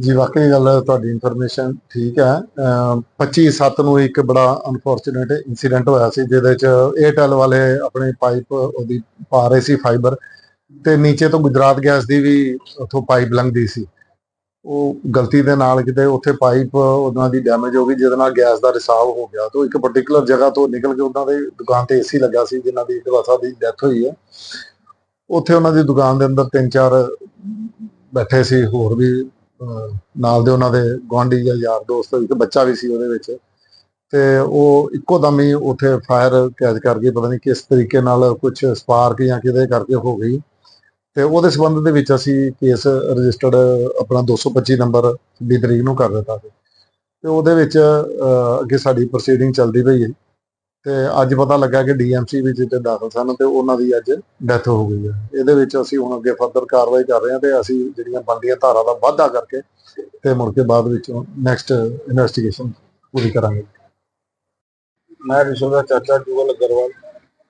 ਜੀ, ਵਾਕਈ ਗੱਲ ਤੁਹਾਡੀ ਇਨਫੋਰਮੇਸ਼ਨ ਠੀਕ ਹੈ। ਅਹ 25 ਸੱਤ ਨੂੰ ਇੱਕ ਬੜਾ ਅਨਫੋਰਚੂਨੇਟ ਇਨਸੀਡੈਂਟ ਹੋਇਆ ਸੀ, ਜਿਹਦੇ ਚ 에ਅਰਟੈਲ ਵਾਲੇ ਆਪਣੇ ਪਾਈਪ ਉਹਦੀ ਪਾ ਰਹੇ ਸੀ ਫਾਈਬਰ ਤੇ ਨੀਚੇ ਤੋਂ ਗੁਜਰਾਤ ਗੈਸ ਦੀ ਵੀ ਉੱਥੋਂ ਪਾਈਪ ਲੰਘਦੀ ਸੀ। ਉਹ ਗਲਤੀ ਦੇ ਨਾਲ ਕਿਤੇ ਉੱਥੇ ਪਾਈਪ ਉਹਨਾਂ ਦੀ ਡੈਮੇਜ ਹੋ ਗਈ, ਜਿਹਦੇ ਨਾਲ ਗੈਸ ਦਾ ਰਿਸਾਵ ਹੋ ਗਿਆ। ਤੋਂ ਇੱਕ ਪਾਰਟਿਕੂਲਰ ਜਗ੍ਹਾ ਤੋਂ ਨਿਕਲ ਕੇ ਉਹਨਾਂ ਦੇ ਦੁਕਾਨ ਤੇ ਏਸੀ ਲੱਗਾ ਸੀ, ਜਿਨ੍ਹਾਂ ਦੀ ਵਾਸਾ ਦੀ ਡੈਥ ਹੋਈ ਹੈ। ਉੱਥੇ ਉਹਨਾਂ ਦੀ ਦੁਕਾਨ ਦੇ ਅੰਦਰ ਤਿੰਨ ਚਾਰ ਬੈਠੇ ਸੀ ਹੋਰ ਵੀ ਨਾਲ ਦੇ ਉਹਨਾਂ ਦੇ ਗੁਆਂਢੀ ਜਾਂ ਯਾਰ ਦੋਸਤ ਇੱਕ ਬੱਚਾ ਵੀ ਸੀ ਉਹਦੇ ਵਿੱਚ। ਤੇ ਉਹ ਇੱਕੋ ਦਮ ਹੀ ਉੱਥੇ ਫਾਇਰ ਕੈਚ ਕਰ ਗਈ, ਪਤਾ ਨਹੀਂ ਕਿਸ ਤਰੀਕੇ ਨਾਲ ਕੁਝ ਸਪਾਰਕ ਜਾਂ ਕਿਹਦੇ ਕਰਕੇ ਹੋ ਗਈ। ਤੇ ਉਹਦੇ ਸੰਬੰਧ ਦੇ ਵਿੱਚ ਅਸੀਂ ਕੇਸ ਰਜਿਸਟਰਡ ਆਪਣਾ 225 ਨੰਬਰ ਦੀ ਤਰੀਕ ਨੂੰ ਕਰ ਦਿੱਤਾ ਸੀ। ਤੇ ਉਹਦੇ ਵਿੱਚ ਅੱਗੇ ਸਾਡੀ ਪ੍ਰੋਸੀਡਿੰਗ ਚੱਲਦੀ ਪਈ ਹੈ। ਤੇ ਅੱਜ ਪਤਾ ਲੱਗਾ ਕਿ ਡੀਐਮਸੀ ਵਿੱਚ ਤੇ ਦਾਖਲ ਸਨ ਤੇ ਉਹਨਾਂ ਦੀ ਅੱਜ ਡੈਥ ਹੋ ਗਈ ਹੈ। ਇਹਦੇ ਵਿੱਚ ਅਸੀਂ ਹੁਣ ਅੱਗੇ ਫਰਦਰ ਕਾਰਵਾਈ ਕਰ ਰਹੇ ਹਾਂ ਤੇ ਅਸੀਂ ਜਿਹੜੀਆਂ ਬਣਦੀਆਂ ਧਾਰਾ ਦਾ ਵਾਧਾ ਕਰਕੇ ਤੇ ਮੁੜ ਕੇ ਬਾਅਦ ਵਿੱਚ ਨੈਕਸਟ ਇਨਵੈਸਟੀਗੇਸ਼ਨ ਪੂਰੀ ਕਰਾਂਗੇ। ਮੈਂ ਰਿਸ਼ਵ ਦਾ ਚਾਚਾ ਜੁਗਲ ਅਗਰਵਾਲ।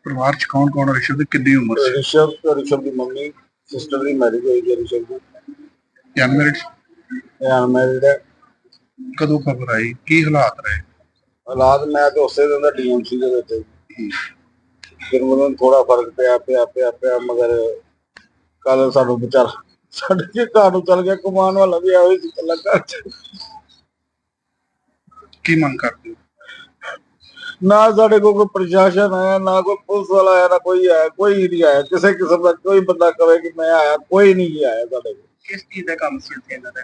ਪਰਿਵਾਰ ਚ ਕੌਣ ਕੌਣ ਰਿਸ਼ਵ ਦੀ? ਕਿੰਨੀ ਉਮਰ ਸੀ? ਰਿਸ਼ਵ ਤੇ ਰਿਸ਼ਵ ਦੀ ਮੰਮੀ ਸਿਸਟਰ ਦੀ ਮੈਰਿਜ ਹੋਈ ਹੈ ਰਿਸ਼ਵ ਦੀ। ਅਨਮੈਰਿਡ ਅਨਮੈਰਿਡ ਕਦੋਂ ਖਬਰ ਆਈ? ਕੀ ਹਾਲਾਤ ਰਹੇ? ਹਾਲਾਤ ਮੈਂ ਤੇ ਉਸੇ ਦਿਨ ਦਾ ਡੀਐਮਸੀ ਦੇ ਵਿੱਚ। ਫਿਰ ਮੈਨੂੰ ਥੋੜਾ ਫ਼ਰਕ ਪਿਆ ਪਿਆ ਪਿਆ ਪਿਆ ਮਗਰ ਕੱਲ ਸਾਨੂੰ ਵਿਚਾਰ ਸਾਡੇ ਕੇ ਘਰ ਨੂੰ ਚੱਲ ਗਿਆ ਕਮਾਨ ਵਾਲਾ ਵੀ ਆਇਆ ਸੀ ਕੱਲਾ ਘਰ ਚ। ਕੀ ਮੰਗ ਕਰਦੇ ਹੋ? ਨਾ ਸਾਡੇ ਕੋਲ ਕੋਈ ਪ੍ਰਸ਼ਾਸਨ ਆਇਆ ਨਾ ਕੋਈ ਪੁਲਿਸ ਵਾਲਾ ਆਇਆ ਨਾ ਕੋਈ ਆਇਆ ਕੋਈ ਨਹੀਂ ਆਇਆ। ਕਿਸੇ ਕਿਸਮ ਦਾ ਕੋਈ ਬੰਦਾ ਕਵੇ ਕਿ ਮੈਂ ਆਇਆ ਕੋਈ ਨਹੀਂ ਜੀ ਆਇਆ ਸਾਡੇ ਕੋਲ। ਕਿਸ ਚੀਜ਼ ਦਾ ਕੰਮ ਸੀ ਉੱਥੇ ਇਹਨਾਂ ਦਾ?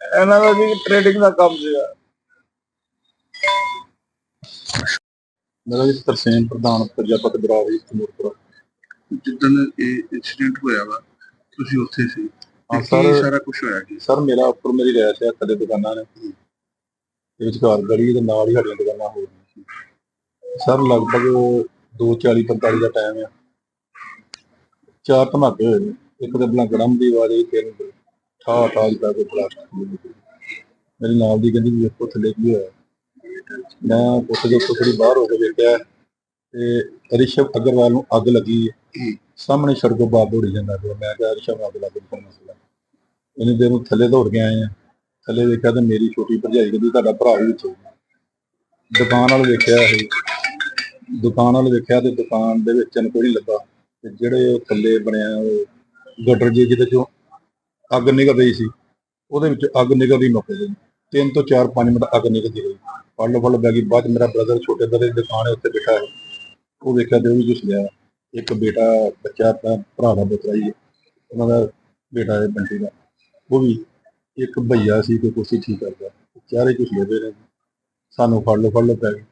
ਇਹਨਾਂ ਦਾ ਜੀ ਟ੍ਰੇਡਿੰਗ ਦਾ ਕੰਮ ਸੀਗਾ। ਮੇਰਾ ਜੀ ਤਰਸੇਮ ਪ੍ਰਧਾਨ ਪ੍ਰਜਾਪਤ ਬਰਾਵੀ ਤਮੂਰਪੁਰਾ ਜਿੱਦਣ ਇਹ ਇਨਸੀਡੈਂਟ ਹੋਇਆ ਵਾ ਤੁਸੀਂ ਉੱਥੇ ਸੀ ਤੇ ਹਾਂ ਸਰ। ਸਾਰਾ ਕੁਝ ਹੋਇਆ ਜੀ ਸਰ ਮੇਰਾ ਉੱਪਰ ਮੇਰੀ ਰਹਿਸ਼ ਹੈ ਥੱਲੇ ਦੁਕਾਨਾਂ ਨੇ। ਤੇ ਵਿਚਕਾਰ ਗਲੀ ਦੇ ਨਾਲ ਹੀ ਸਾਡੀਆਂ ਦੁਕਾਨਾਂ ਹੋ ਰਹੀਆਂ ਸੀ ਸਰ ਲਗਭਗ 2:40 45 ਦਾ ਟਾਈਮ ਆ ਚਾਰ ਧਮਾਕੇ ਹੋਏ ਨੇ। ਇੱਕ ਤੇ ਬਲਾ ਗੜਮ ਦੀ ਆਵਾਜ਼ ਆਈ ਤਿੰਨ ਠਾ ਠਾ ਦਾ ਕੋਈ ਨਿਕਲੀ। ਮੇਰੀ ਨਾਲ ਦੀ ਕਹਿੰਦੀ ਵੀ ਵੇਖੋ ਥੱਲੇ ਕੀ ਹੋਇਆ। ਮੈਂ ਉੱਥੇ ਦੇ ਉੱਤੋਂ ਥੋੜੀ ਬਾਹਰ ਹੋ ਕੇ ਵੇਖਿਆ ਤੇ ਰਿਸ਼ਵ ਅਗਰਵਾਲ ਨੂੰ ਅੱਗ ਲੱਗੀ। ਹੈ। ਸਾਹਮਣੇ ਸੜਕੋਂ ਬਾਹਰ ਦੌੜੀ ਜਾਂਦਾ ਪਿਆ। ਮੈਂ ਕਿਹਾ, ਰਿਸ਼ਵ ਨੂੰ ਅੱਗ ਲੱਗ ਗਈ। ਕੋਈ ਮਸਲਾ ਇਹਨੇ ਦੇਰ ਨੂੰ ਥੱਲੇ ਦੌੜ ਕੇ ਆਏ ਆ। ਥੱਲੇ ਦੇਖਿਆ ਤੇ ਮੇਰੀ ਛੋਟੀ ਭਰਜਾਈ ਕਹਿੰਦੀ, ਤੁਹਾਡਾ ਭਰਾ ਵੀ ਵਿੱਚ ਦੁਕਾਨ ਵਾਲ ਵੇਖਿਆ ਇਹ। ਦੁਕਾਨ ਵਾਲ ਵੇਖਿਆ ਤੇ ਦੁਕਾਨ ਦੇ ਵਿੱਚ ਕੋਈ ਲੱਗਾ ਤੇ ਜਿਹੜੇ ਉਹ ਥੱਲੇ ਬਣਿਆ, ਉਹ ਗਟਰ ਜੀ ਜਿਹਦੇ ਚੋਂ ਅੱਗ ਨਿਕਲ ਰਹੀ ਸੀ, ਉਹਦੇ ਵਿੱਚ ਅੱਗ ਨਿਕਲਦੀ ਮੁੱਕ ਗਈ ਤਿੰਨ ਤੋਂ 4-5 ਮਿੰਟ ਅੱਗ ਨਿਕਲਦੀ ਰਹੀ। ਫੜ ਲੋ ਫੜ ਲੋ ਬੈਗੀ ਬਾਅਦ ਮੇਰਾ ਬ੍ਰਦਰ ਛੋਟੇ ਬ੍ਰਦਰ ਦੀ ਦੁਕਾਨ ਹੈ ਉੱਤੇ ਬੈਠਾ ਹੈ। ਉਹ ਵੇਖਿਆ ਤੇ ਉਹ ਵੀ ਘੁਸ ਗਿਆ ਇੱਕ ਬੇਟਾ ਬੱਚਾ ਤਾਂ ਭਰਾ ਦਾ ਪੁੱਤਰਾ ਹੀ ਹੈ ਉਹਨਾਂ ਦਾ ਬੇਟਾ ਹੈ ਬੰਟੀ ਦਾ। ਉਹ ਵੀ ਇੱਕ ਭਈਆ ਸੀ ਕੋਈ ਠੀਕ ਕਰਦਾ। ਚਾਰੇ ਕੁਛ ਲੈ ਨੇ। ਸਾਨੂੰ ਫੜ ਲੋ ਫੜ ਲੋ ਪੈ ਗਏ।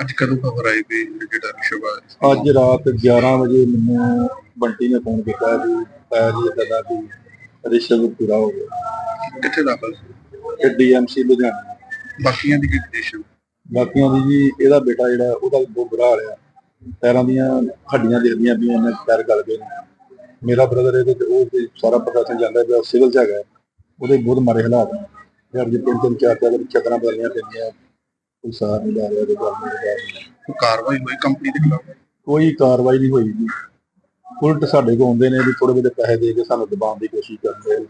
ਅੱਜ ਕਦੋਂ ਖਬਰ ਆਈ ਵੀ ਜਿਹੜਾ ਰਿਸ਼ਵ ਰਿਹਾ? ਅੱਜ ਰਾਤ 11 ਵਜੇ ਮੈਨੂੰ ਬੰਟੀ ਨੇ ਫੋਨ ਕੀਤਾ ਵੀ ਤਾਇਆ ਜੀ ਦਾ ਵੀ ਰਿਸ਼ਵ ਪੂਰਾ ਹੋ ਗਿਆ। ਕਿੱਥੇ ਦਾਖਲ ਸੀ? ਡੀਐਮਸੀ ਲੁਧਿਆਣਾ। ਬਾਕੀਆਂ ਦੀ ਕੀ ਕੰਡੀਸ਼ਨ ਬਾਕੀਆਂ ਦੀ ਜੀ ਇਹਦਾ ਬੇਟਾ ਜਿਹੜਾ ਉਹਦਾ ਵੀ ਬਹੁਤ ਬੁਰਾ ਹਾਲ ਆ। ਪੈਰਾਂ ਦੀਆਂ ਹੱਡੀਆਂ ਦਿਖਦੀਆਂ ਵੀ ਇਹਨਾਂ ਪੈਰ ਗਲ ਗਏ ਨੇ। ਮੇਰਾ ਬ੍ਰਦਰ ਇਹਦੇ ਤੇ ਉਹ ਤੇ ਸਾਰਾ ਪ੍ਰਸ਼ਾਸਨ ਜਾਂਦਾ ਪਿਆ ਸਿਵਲ ਚ ਹੈਗਾ। ਉਹਦੇ ਬਹੁਤ ਮਾੜੇ ਹਾਲਾਤ ਨੇ। ਯਾਰ ਜੇ ਤਿੰਨ ਤਿੰਨ ਚਾਰ ਚਾਰ ਚੱਕਰਾਂ ਬਦਲੀਆਂ ਪੈਂਦੀਆਂ ਕੋਈ ਸਾਰ ਨਹੀਂ ਲੈ ਰਿਹਾ ਕੋਈ ਗੱਲ ਨਹੀਂ ਲੈ ਰਿਹਾ। ਕੋਈ ਕਾਰਵਾਈ ਹੋਈ ਕੰਪਨੀ ਦੇ ਖਿਲਾਫ? ਕੋਈ ਕਾਰਵਾਈ ਨਹੀਂ ਹੋਈ ਜੀ। ਉਲਟ ਸਾਡੇ ਕੋਲ ਆਉਂਦੇ ਨੇ ਵੀ ਥੋੜੇ ਬਹੁਤੇ ਪੈਸੇ ਦੇ ਕੇ ਸਾਨੂੰ ਦਬਾਉਣ ਦੀ ਕੋਸ਼ਿਸ਼ ਕਰਦੇ ਨੇ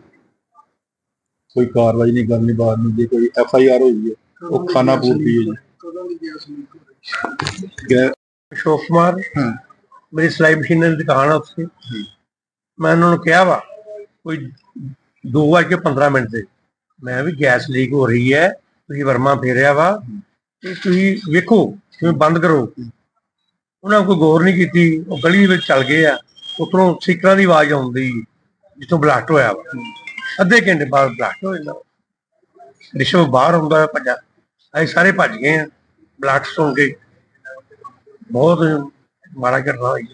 ਕੋਈ ਕਾਰਵਾਈ ਨਹੀਂ ਨਹੀਂ ਬਾਤ ਨਹੀਂ ਜੇ ਕੋਈ ਐਫ ਆਈ ਆਰ ਹੋਈ ਹੈ ਉਹ ਖਾਣਾ ਪੂਰਤੀ ਹੈ ਜੀ। ਅਸ਼ੋਕ ਕੁਮਾਰ। ਮੇਰੀ ਸਿਲਾਈ ਮਸ਼ੀਨ ਦੀ ਦੁਕਾਨ ਆ ਉੱਥੇ। ਮੈਂ ਉਹਨਾਂ ਨੂੰ ਕਿਹਾ ਵਾ ਕੋਈ 2:15 ਮਿੰਟ ਦੇ। ਮੈਂ ਵੀ ਗੈਸ ਲੀਕ ਹੋ ਰਹੀ ਹੈ ਤੁਸੀਂ ਵਰਮਾ ਫੇਰਿਆ ਵਾ। ਤੇ ਤੁਸੀਂ ਵੇਖੋ ਕਿਵੇਂ ਬੰਦ ਕਰੋ। ਉਹਨਾਂ ਕੋਈ ਗੌਰ ਨਹੀਂ ਕੀਤੀ ਉਹ ਗਲੀ ਵਿੱਚ ਚੱਲ ਗਏ ਆ। ਉੱਪਰੋਂ ਸਿੱਕਰਾਂ ਦੀ ਆਵਾਜ਼ ਆਉਂਦੀ ਜਿੱਥੋਂ ਬਲਾਸਟ ਹੋਇਆ ਵਾ। ਅੱਧੇ ਘੰਟੇ ਬਾਅਦ ਬਲਾਸਟ ਹੋ ਜਾਂਦਾ। ਰਿਸ਼ਵ ਬਾਹਰ ਹੁੰਦਾ ਹੈ ਭੱਜਾ। ਅਸੀਂ ਸਾਰੇ ਭੱਜ ਗਏ ਆ ਬਲਾਸਟ ਸੁਣ ਕੇ ਬਹੁਤ ਮਾੜਾ ਘਟਨਾ ਹੋਈ।